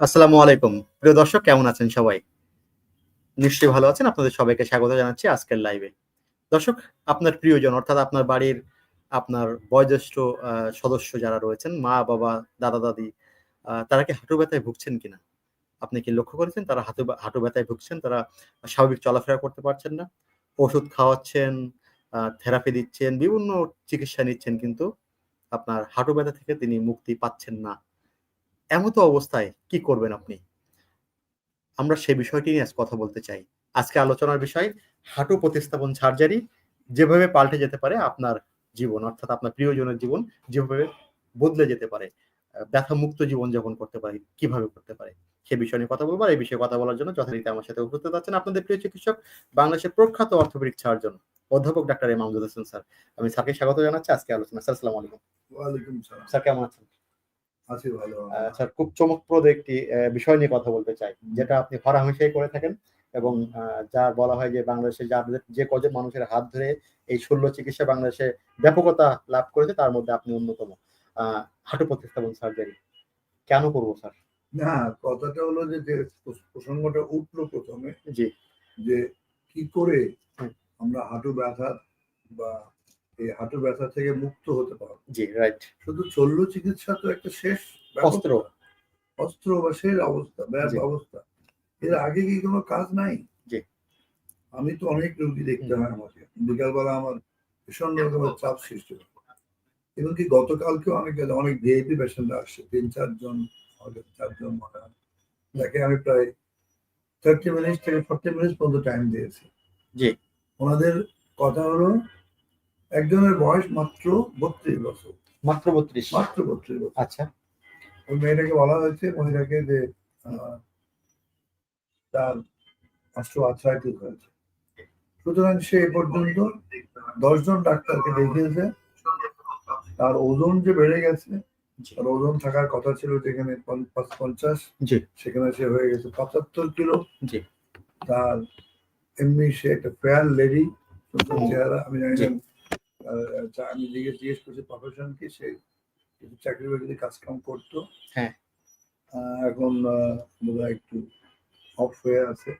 আসসালামু আলাইকুম। প্রিয় দর্শক, কেমন আছেন সবাই? নিশ্চয়ই ভালো আছেন। আপনাদের সবাইকে স্বাগত জানাচ্ছি আজকের লাইভে দর্শক, আপনার প্রিয়জন, অর্থাৎ আপনার বাড়ির, আপনার বয়োজ্যেষ্ঠ সদস্য যারা রয়েছেন, মা, বাবা, দাদা, দাদি তারা কি হাঁটু ব্যথায় ভুগছেন কিনা? আপনি কি লক্ষ্য করেছেন? তারা হাঁটু হাঁটু ব্যথায় ভুগছেন? তারা স্বাভাবিক চলাফেরা করতে পারছেন না। ওষুধ খাওয়াচ্ছেন থেরাপি দিচ্ছেন, বিভিন্ন চিকিৎসা নিচ্ছেন, কিন্তু আপনার হাঁটু ব্যথা থেকে তিনি মুক্তি পাচ্ছেন না। এমতো অবস্থায় কি করবেন আপনি? আমরা সেই বিষয়টি নিয়ে কথা বলতে চাই। আজকে আলোচনার বিষয় হাঁটু প্রতিস্থাপন সার্জারি যেভাবে পাল্টে যেতে পারে আপনার জীবন অর্থাৎ আপনার প্রিয়জনের জীবন যেভাবে বদলে যেতে পারে ব্যথা মুক্ত জীবন যাপন করতে পারে কীভাবে করতে পারে সে বিষয় নিয়ে কথা বলব। আর এই বিষয়ে কথা বলার জন্য যথারীতি আমার সাথে উপস্থিত আছেন আপনাদের প্রিয় চিকিৎসক বাংলাদেশের প্রখ্যাত অর্থোপেডিক সার্জন অধ্যাপক doctor M Amjud Hossain sir. আমি স্যারকে স্বাগত জানাচ্ছি। আজকে আলোচনা স্যার আসসালামু আলাইকুম। ওয়ালাইকুম সালাম। স্যার কেমন আছেন? স্যার খুব চমকপ্রদ একটি বিষয় নিয়ে কথা বলতে চাই যেটা আপনি হরহামেশাই করে থাকেন এবং আহ, যা বলা হয় যে বাংলাদেশে যাদের যে কজন মানুষের হাত ধরে এই শল্য চিকিৎসা বাংলাদেশে ব্যাপকতা লাভ করেছে তার মধ্যে আপনি অন্যতম। হাঁটু প্রতিস্থাপন সার্জারি কেন করব স্যার? না কথাটা হলো যে যে প্রসঙ্গটা উঠল প্রথমে জি। যে কি করে আমরা হাঁটু ব্যথা বা এই হাঁটু ব্যথা থেকে মুক্ত হতে পারো। জি রাইট শুধু শল্য চিকিৎসা তো একটা শেষ অস্ত্র। অস্ত্র বা শেষ অবস্থা ব্যাস অবস্থা। এর আগে কি কোনো কাজ নাই? জি। আমি তো অনেক রোগী দেখতে। হয় আমাকে। বিকালবেলা আমার ভীষণ রকমের চাপ সৃষ্টি হয়। এমনকি গতকালকেও অনেক অনেক ভিআইপি পেশেন্ট আসছে তিন চারজন আমাদের চারজন মনে হয় যাকে আমি প্রায় থার্টি মিনিট থেকে ফর্টি মিনিট পর্যন্ত টাইম দিয়েছি। জি। ওনাদের কথা হলো একজনের বয়স মাত্র বত্রিশ বছর। মাত্র বত্রিশ? মাত্র বত্রিশ বছর। আচ্ছা। ওই মেয়েটাকে বলা হয়েছে মহিলাকে যে তার অস্ট্রো আর্থ্রাইটিস হয়েছে। সুতরাং সে এ পর্যন্ত দশজন ডাক্তারকে দেখিয়েছে। তার ওজন যে বেড়ে গেছে তার ওজন থাকার কথা ছিল যেখানে পঞ্চাশ সেখানে সে হয়ে গেছে পঁচাত্তর কিলো। তার এমনি সে একটা ফেয়ার লেডি চেহারা আমি জানি আমি জিজ্ঞেস জিজ্ঞেস করছি প্রফেশন কি সে কিছু চাকরি বাকরি কাজকাম করতো। হ্যাঁ। এখন বোধ একটু অফ হয়ে আছে।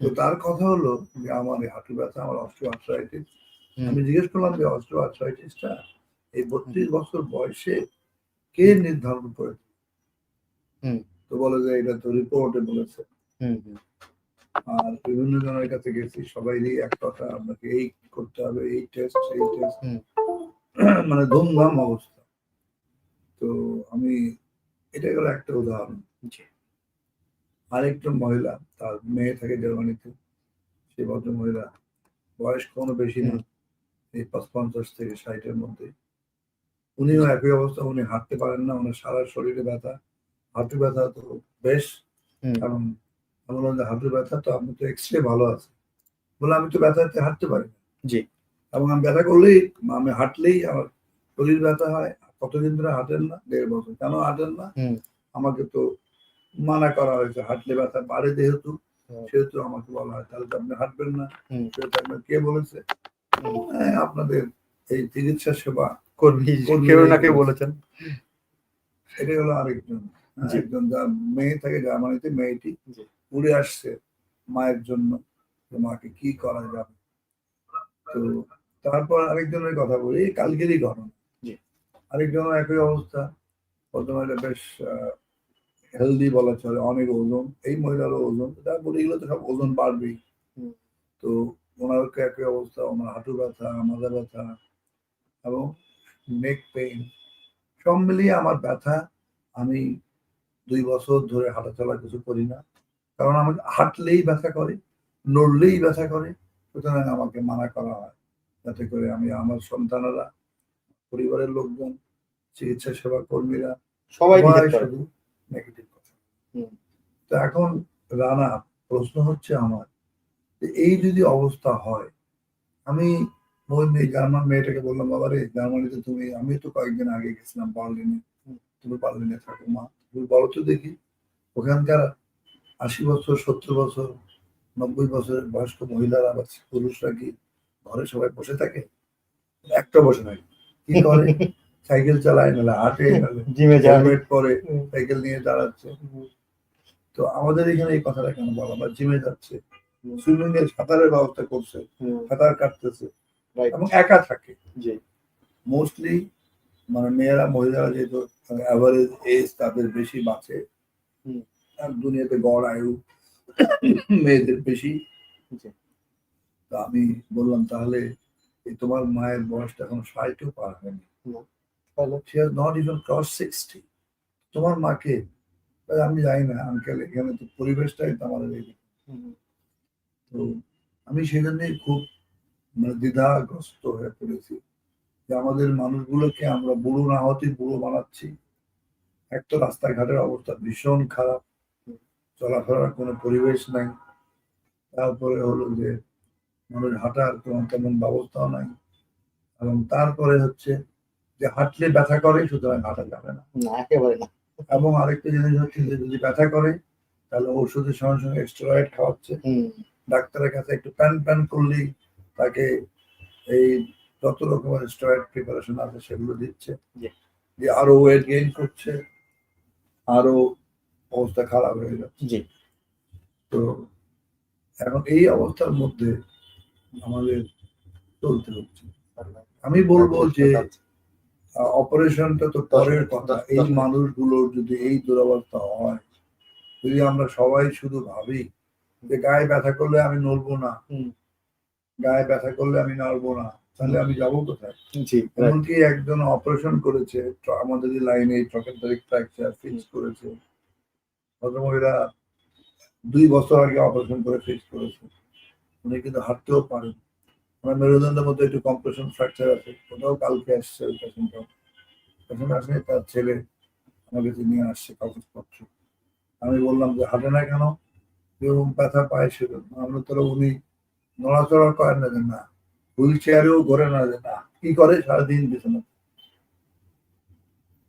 তো তার কথা হলো যে আমার হাঁটু ব্যথা আমার অস্ট্রো আর্থ্রাইটিস আমি জিজ্ঞেস করলাম যে অস্ট্রো আর্থ্রাইটিসটা এই বত্রিশ বছর বয়সে কে নির্ধারণ করেছে? হুম। তো বলে যে এটা তো রিপোর্টে বলেছে। আর বিভিন্ন জনের কাছে গেছি সবাইরই এক কথা আপনাকে এই করতে হবে এই টেস্ট সেই টেস্ট মানে ধুমধাম অবস্থা। তো আমি এটা গেল একটা উদাহরণ। আরেকটা মহিলা তার মেয়ে থাকে জার্মানিতে সে ভদ্র মহিলা বয়স কোনো বেশি না এই পাঁচ পঞ্চাশ থেকে ষাটের মধ্যে। উনিও একই অবস্থা উনি হাঁটতে পারেন না ওনার সারা শরীরে ব্যথা। হাঁটু ব্যথা তো বেশ কারণ বললাম যে হাঁটু ব্যথা তো আপনি তো এক্স রে ভালো আছে। বলে আমি তো ব্যথাতে হাঁটতে পারি না। জি। এবং আমি ব্যথা করলেই আমি হাঁটলেই আমার শরীর ব্যথা হয়। কতদিন ধরে হাঁটেন না? দেড় বছর। কেন হাঁটেন না? আমাকে তো মানা করা হয়েছে হাঁটলে ব্যথা বাড়ে যেহেতু। সেহেতু আমাকে বলা হয় তাহলে তো আপনি হাঁটবেন না। সেহেতু আপনার কে বলেছে? হ্যাঁ, আপনাদের এই চিকিৎসা সেবা কর্মী কেউ না কেউ বলেছেন। এটা হলো আরেকজন। একজন যার মেয়ে থাকে জার্মানিতে মেয়েটি। উড়ে আসছে মায়ের জন্য মাকে কি করা যাবে। তো তারপর আরেকজনের কথা বলি কালকেরই ঘটনা। আরেকজনের একই অবস্থা। প্রথমে বেশ হেলদি বলা চলে অনেক ওজন। এই মহিলারও ওজন তারপরে এগুলো তো সব ওজন বাড়বেই। তো ওনারও একই অবস্থা ওনার হাঁটু ব্যথা মাথা ব্যথা এবং নেক পেইন সব মিলিয়ে আমার ব্যথা আমি দুই বছর ধরে হাঁটাচলা কিছু করি না। কারণ আমাকে হাঁটলেই ব্যথা করে নড়লেই ব্যথা করে সুতরাং আমাকে মানা করা হয়। যাতে করে আমি আমার সন্তানেরা পরিবারের লোকজন চিকিৎসা সেবা কর্মীরা সবাই শুধু নেগেটিভ কথা। তো এখন রানা প্রশ্ন হচ্ছে আমার যে এই যদি অবস্থা হয় আমি ওই মেয়ে জার্মান মেয়েটাকে বললাম বাবা রে জার্মানিতে তুমি আমি তো কয়েকদিন আগে গেছিলাম বার্লিনে। তুমি বার্লিনে থাকো মা। তুমি বলো তো দেখি। ওখানকার আশি বছর সত্তর বছর নব্বই বছরের বয়স্ক মহিলারা বা পুরুষরা কি ঘরে সবাই বসে থাকে? একটা বসে থাকে। কি করে? সাইকেল চালায় নাহলে হাঁটে জিমে হেলমেট পরে সাইকেল নিয়ে দাঁড়াচ্ছে। তো আমাদের এখানে এই কথাটা কেন বলা বা জিমে যাচ্ছে? সুইমিং এর সাঁতারের ব্যবস্থা করছে সাঁতার কাটতেছে এবং একা থাকে। মোস্টলি মানে মেয়েরা মহিলারা যেহেতু অ্যাভারেজ এজ তাদের বেশি বাঁচে। হুম। আর দুনিয়াতে গড় আয়ু মেয়েদের বেশি। তো আমি বললাম তাহলে এই তোমার মায়ের বয়সটা এখন ষাটও পার হয়নি। She has not even cross sixty তোমার মাকে আমি জানি না আঙ্কেল এখানে তো পরিবেশটাই তো আমাদের তো আমি সেই জন্যই খুব মানে দ্বিধাগ্রস্ত হয়ে পড়েছি যে আমাদের মানুষগুলোকে আমরা বুড়ো না হতে বুড়ো বানাচ্ছি। এক তো রাস্তাঘাটের অবস্থা ভীষণ খারাপ। চলাফেরার কোনো পরিবেশ নাই। তারপরে হলো যে মানুষ হাঁটার কোনো তেমন ব্যবস্থাও নাই। এবং তারপরে হচ্ছে যে হাঁটলে ব্যথা করে সুতরাং হাঁটা যাবে না। একেবারে না। এবং আরেকটা জিনিস হচ্ছে যে যদি ব্যথা করে তাহলে ওষুধের সঙ্গে সঙ্গে স্টেরয়েড খাওয়াচ্ছে। ডাক্তারের কাছে একটু প্যান প্যান করলেই তাকে এই যত রকমের স্টেরয়েড প্রিপারেশন আছে সেগুলো দিচ্ছে। যে আরও ওয়েট গেইন করছে। আরও অবস্থা খারাপ হয়ে যাচ্ছে। জি। তো এখন এই অবস্থার মধ্যে আমাদের চলতে হচ্ছে। আমি বলব যে অপারেশনটা তো পরের কথা। এই মানুষগুলোর যদি এই দুরবস্থা হয় যদি আমরা সবাই শুধু ভাবি যে গায়ে ব্যথা করলে আমি নড়বো না। গায়ে ব্যথা করলে আমি নড়বো না তাহলে আমি যাব কোথায়? এমনকি একজন অপারেশন করেছে আমাদের লাইনে ট্রকেন্টারিক ফ্র্যাকচার ফিক্স করেছে। ভদ্রমহিলা দুই বছর আগে অপারেশন করে ফিক্স করেছে। উনি কিন্তু হাঁটতেও পারেন। আমার মেরুদণ্ডের মধ্যে একটু কম্প্রেশন ফ্র্যাকচার আছে। ওটাও কালকে আসছে ওই পেশেন্টটা পেশেন্ট আসলে তার ছেলে আমার কাছে নিয়ে আসছে কাগজপত্র। আমি বললাম যে, হাঁটে না কেন? এবং ব্যথা পায় সেজন্য। আমরা তো উনি নড়াচড়া করেন না যে, না হুইল চেয়ারেও ঘরে না যে, না, কি করে? সারাদিন বিছানা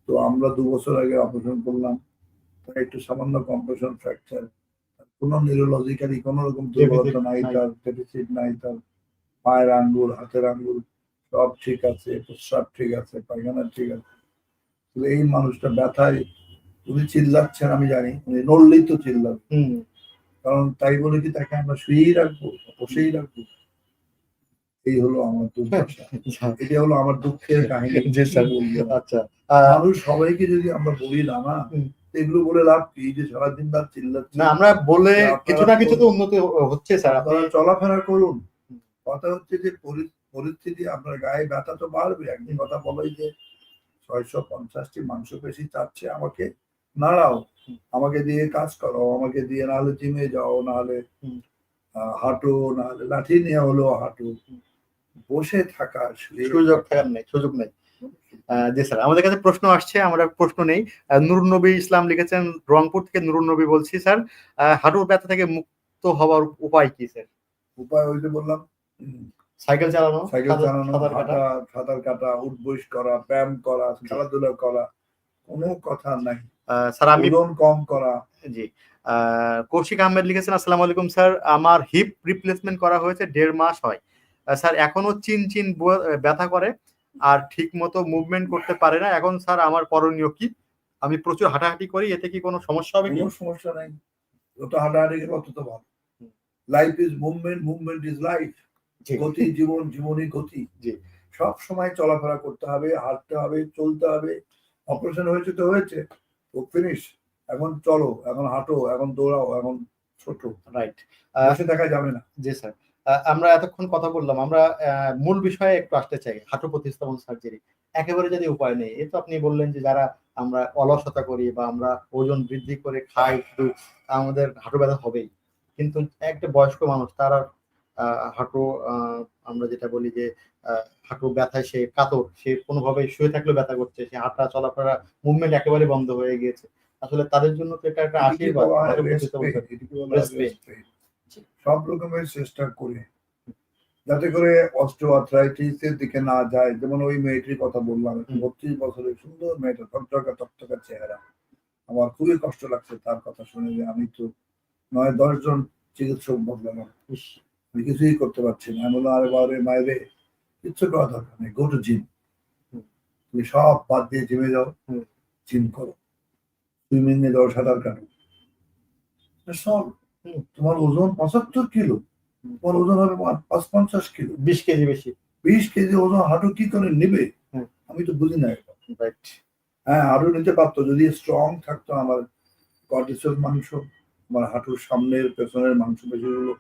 তো আমরা দু বছর আগে অপারেশন করলাম। তার একটু সামান্য কম্প্রেশন ফ্র্যাকচার কোনো নিউরোলজিক্যালি কোনো রকম দুর্বলতা নাই। তার ডেফিসিট নাই তার। পায়ের আঙ্গুল হাতের আঙ্গুল সব ঠিক আছে প্রস্রাব ঠিক আছে পায়খানা ঠিক আছে। কিন্তু এই মানুষটা ব্যথায় উনি চিল্লাচ্ছেন আমি জানি উনি নড়লেই তো কারণ তাই বলে কি তাকে আমরা শুয়েই রাখব বসেই রাখব? এই হলো আমার দুর্দশা। এটা হলো আমার দুঃখের কাহিনী। আচ্ছা। মানুষ সবাইকে যদি আমরা বলি না না। এগুলো বলে লাভ কি? যে সারাদিন রাত চিল্লাচ্ছে। না আমরা বলে কিছু না কিছু তো। উন্নতি হচ্ছে স্যার আপনারা চলাফেরা করুন। কথা হচ্ছে যে পরিস্থিতি আপনার গায়ে ব্যথা তো বাড়বে। একদিন কথা বলাই যে ছয়শো পঞ্চাশটি মাংসপেশি চাচ্ছে আমাকে নাড়াও আমাকে দিয়ে কাজ করো আমাকে দিয়ে নাহলে জিমে যাও নাহলে হাঁটো নাহলে লাঠি নিয়ে হলো হাঁটো। বসে থাকা সুযোগ থাকার নেই সুযোগ নেই। জি স্যার আমাদের কাছে প্রশ্ন আসছে আমরা প্রশ্ন নেই। নুরুন নবী ইসলাম লিখেছেন রংপুর থেকে নুরুন নবী বলছি স্যার। হাঁটুর ব্যথা থেকে মুক্ত হওয়ার উপায় কি স্যার? উপায় ওই যে বললাম সাইকেল চালানো সাইকেল চালানো সাঁতার কাটা উঠবস করা ব্যায়াম করা খেলাধুলা করা কোনো কথা নাই। স্যার আমি কম করা। জি। কৌশিক আহমেদ লিখেছেন আসসালামু আলাইকুম স্যার আমার হিপ রিপ্লেসমেন্ট করা হয়েছে দেড় মাস হয়। স্যার এখনও চিন চিন ব্যথা করে। আর ঠিক মতো মুভমেন্ট করতে পারে না। এখন স্যার আমার করণীয় কি? আমি প্রচুর হাঁটাহাঁটি করি এতে কি কোনো সমস্যা হবে কি? কোনো সমস্যা নাই। যত হাঁটাহাঁটি গেলে তত ভালো। Life is movement movement is life. গতি জীবন জীবনই গতি। জি। সব সময় চলাফেরা করতে হবে হাঁটতে হবে চলতে হবে। অপারেশন হয়েছে তো হয়েছে। ও ফিনিশ এখন চলো এখন হাঁটো এখন দৌড়াও এখন ছোট। রাইট দেখা যাবে না। জি স্যার। আমরা এতক্ষণ কথা বললাম আমরা মূল বিষয়ে একটু আসতে চাই হাঁটু প্রতিস্থাপন সার্জারি একেবারে যদি উপায় নেই এ তো আপনি বললেন যে যারা আমরা অলসতা করি বা আমরা ওজন বৃদ্ধি করে খাই শুধু আমাদের হাঁটু ব্যথা হবেই। কিন্তু একটা বয়স্ক মানুষ তার হাঁটু আমরা যেটা বলি যে আহ, হাঁটু ব্যথায় সে কাতর সে কোনোভাবে শুয়ে থাকলেও ব্যথা করছে সে হাঁটা চলাফেরা মুভমেন্ট একেবারে বন্ধ হয়ে গিয়েছে। আসলে তাদের জন্য তো এটা একটা আশীর্বাদ সব রকমের চেষ্টা করে। যাতে করে অস্ট্রোআর্থ্রাইটিস এর দিকে না যায়। যেমন ওই মেয়েটির কথা বললাম। বত্রিশ বছরের সুন্দর মেয়েটা টকটকা টকটকা চেহারা। আমার খুবই কষ্ট লাগছে তার কথা শুনে যে আমি তো নয় দশ জন চিকিৎসক বদলালাম। ইস, আমি কিছুই করতে পারছি না। আমি বললাম আরে বারে মায়েরে কিচ্ছু করা দরকার নেই গো টু জিম তুমি সব বাদ দিয়ে জিমে যাও। জিম করো। সুইমিং এ যাও সাঁতার কাটো। সব। তোমার ওজন পঁচাত্তর কিলো। তোমার ওজন হবে পাঁচ পঞ্চাশ কিলো। বিশ কেজি বেশি। বিশ কেজি ওজন হাঁটু কি করে নেবে। আমি তো বুঝি না হ্যাঁ হাঁটু নিতে পারতো যদি স্ট্রং থাকতো আমার কর্টিসল মাংস আমার হাঁটুর সামনের পেছনের মাংস পেশিগুলো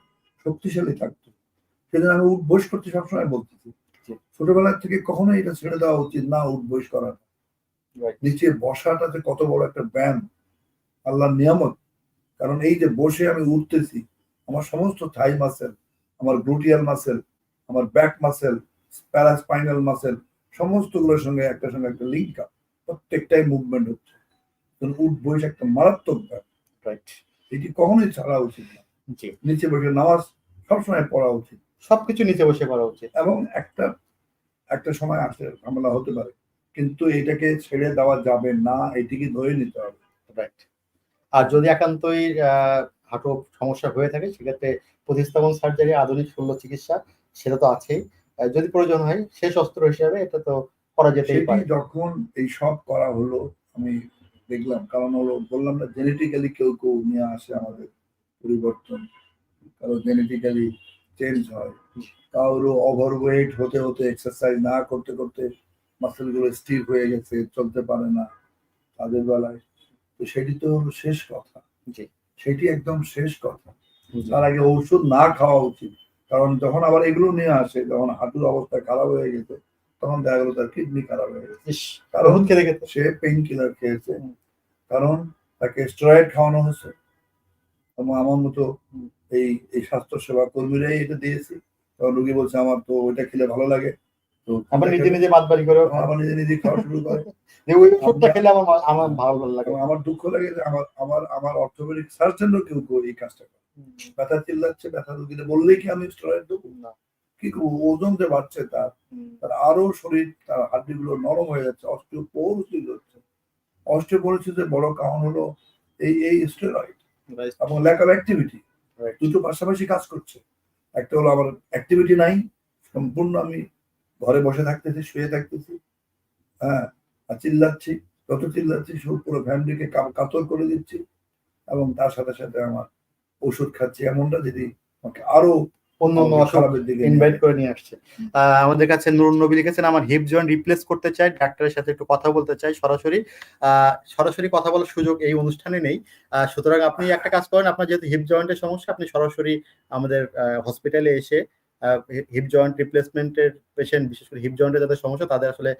শক্তিশালী থাকতো। সেজন্য আমি উঠ বয়স করতে সবসময় বলতেছি। ছোটবেলা থেকে কখনোই এটা ছেড়ে দেওয়া উচিত না উঠ বয়স করা নিচে বসাটাতে কত বড় একটা ব্যায়াম আল্লাহ নিয়ামত কারণ এই যে বসে আমি উঠতেছি আমার সমস্ত থাই মাসেল আমার গ্লুটিয়াল মাসেল আমার ব্যাক মাসেল প্যারাস্পাইনাল মাসেল সমস্তগুলোর সঙ্গে একটা সঙ্গে একটা লিঙ্ক আপ প্রত্যেকটাই মুভমেন্ট হচ্ছে। উঠ বয়স একটা মারাত্মক রাইট এটি কখনোই ছাড়া উচিত না। নিচে বসে নামাজ সবসময় পড়া উচিত। সবকিছু নিচে বসে পড়া উচিত। এবং একটা একটা সময় আসে ঝামেলা হতে পারে। কিন্তু এটাকে ছেড়ে দেওয়া যাবে না এটিকে ধরে নিতে হবে। রাইট আর যদি একান্তই হাঁটু সমস্যা হয়ে থাকে সেক্ষেত্রে প্রতিস্থাপন সার্জারি আধুনিক শল্য চিকিৎসা সেটা তো আছেই। যদি প্রয়োজন হয় শেষ অস্ত্র হিসাবে এটা তো করা যেতেই পারে। যখন এই সব করা হলো আমি দেখলাম কারণ হলো বললাম না জেনেটিক্যালি কেউ কেউ নিয়ে আসে আমাদের পরিবর্তন। কারও জেনেটিক্যালি চেঞ্জ হয়। কারও ওভারওয়েট হতে হতে এক্সারসাইজ না করতে করতে মাসেলগুলো স্টিফ হয়ে গেছে চলতে পারে না। তাদের বেলায় তো সেটি তো হলো শেষ কথা। সেটি একদম শেষ কথা। তার আগে ঔষধ না খাওয়া উচিত। কারণ যখন আবার এগুলো নিয়ে আসে যখন হাঁটুর অবস্থা খারাপ হয়ে গেছে তখন দেখা গেলো তার কিডনি খারাপ হয়ে গেছে। কারণ সে পেইন কিলার খেয়েছে। কারণ তাকে স্টেরয়েড খাওয়ানো হয়েছে। এবং আমার মতো এই এই স্বাস্থ্য সেবা কর্মীরাই এটা দিয়েছি। তখন রুগী বলছে আমার তো ওইটা খেলে ভালো লাগে। আবার নিজে নিজে বাদবাড়ি করে তখন আবার নিজে নিজে খাওয়া শুরু করে। যে ওই ওষুধটা খেলে আমার আমার ভালো লাগে। আমার দুঃখ লাগে যে আমার আমার আমার অর্থোপেডিক সার্জনও কেউ এই কাজটা করে। ব্যথা চিল্লাচ্ছে ব্যথা রুগীতে বললেই কি আমি স্টেরয়েড দেবো? না, কি ওজন যে বাড়ছে তার তার আরও শরীর তার হাড্ডিগুলো নরম হয়ে যাচ্ছে অস্টিওপোরোসিস হচ্ছে। অস্টিওপোরোসিসের বড় কারণ হলো এই এই স্টেরয়েড এবং ল্যাক অফ অ্যাক্টিভিটি দুটো পাশাপাশি কাজ করছে। একটা হলো আমার অ্যাক্টিভিটি নাই সম্পূর্ণ আমি ঘরে বসে থাকতেছি শুয়ে থাকতেছি। হ্যাঁ আর চিল্লাচ্ছি যত চিল্লাচ্ছি সব পুরো ফ্যামিলিকে কাতর করে দিচ্ছি। এবং তার সাথে সাথে আমার ওষুধ খাচ্ছি এমনটা যদি আমাকে আরও ইনভাইট করে নিয়ে আসছে। আমাদের কাছে নুরুন নবী লিখেছেন আমার হিপ জয়েন্ট রিপ্লেস করতে চাই ডাক্তারের সাথে একটু কথা বলতে চাই সরাসরি। সরাসরি কথা বলার সুযোগ এই অনুষ্ঠানে নেই। সুতরাং আপনি একটা কাজ করেন আপনার যেহেতু হিপ জয়েন্টের সমস্যা আপনি সরাসরি আমাদের হসপিটালে এসে হিপ জয়েন্ট রিপ্লেসমেন্টের পেশেন্ট বিশেষ করে হিপ জয়েন্টের যাদের সমস্যা, তাদের আসলে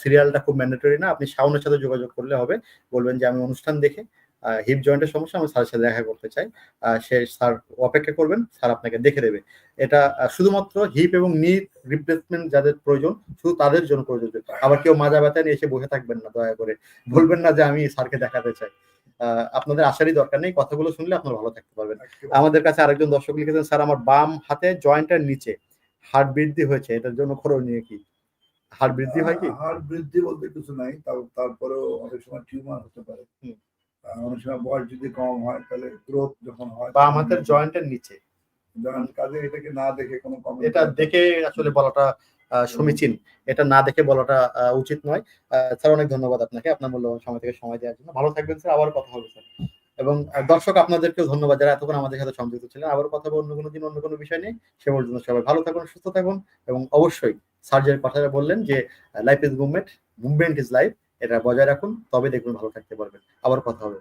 সিরিয়ালটা খুব ম্যান্ডেটরি না। আপনি শাওনের সাথে যোগাযোগ করলে হবে। বলবেন যে, আমি অনুষ্ঠান দেখে হিপ জয়েন্টের সমস্যা, আমি স্যারের সাথে দেখা করতে চাই। সে স্যার অপেক্ষা করবেন, স্যার আপনাকে দেখে দেবে। এটা শুধুমাত্র হিপ এবং নি রিপ্লেসমেন্ট যাদের প্রয়োজন, শুধু তাদের জন্য প্রযোজ্য। আবার কেউ মাজা ব্যথা নিয়ে এসে বসে থাকবেন না, দয়া করে। বলবেন না যে, আমি স্যারকে দেখাতে চাই। আপনাদের আসারই দরকার নেই কথাগুলো শুনলে আপনারা ভালো থাকতে পারবেন। আমাদের কাছে আরেকজন দর্শক লিখেছেন স্যার আমার বাম হাতে জয়েন্টের নিচে হাড় বৃদ্ধি হয়েছে এটার জন্য খরচ নিয়ে কি? হাড় বৃদ্ধি হয় কি? হাড় বৃদ্ধি বলতে কিছু নাই তারপরেও অনেক সময় টিউমার হতে পারে। অনেক সময় বয়স যদি কম হয় তাহলে গ্রোথ যখন হয় বাম হাতের জয়েন্টের নিচে। কাজে এটাকে না দেখে কোনো এটা দেখে আসলে বলাটা সমীচীন। এটা না দেখে বলাটা উচিত নয়। স্যার অনেক ধন্যবাদ আপনাকে। আপনার মূল্যবান সময় থেকে সময় দেওয়ার জন্য। ভালো থাকবেন স্যার। আবার কথা হবে স্যার। এবং দর্শক আপনাদেরকেও ধন্যবাদ যারা এতক্ষণ আমাদের সাথে সংযুক্ত ছিলেন। আবার কথা বলব অন্য কোনো দিন অন্য কোনো বিষয় নেই সে পর্যন্ত সবাই ভালো থাকুন সুস্থ থাকুন এবং অবশ্যই সার্জের কথাটা বললেন যে life is movement movement is life এটা বজায় রাখুন। তবে দেখবেন ভালো থাকতে পারবেন। আবার কথা হবে।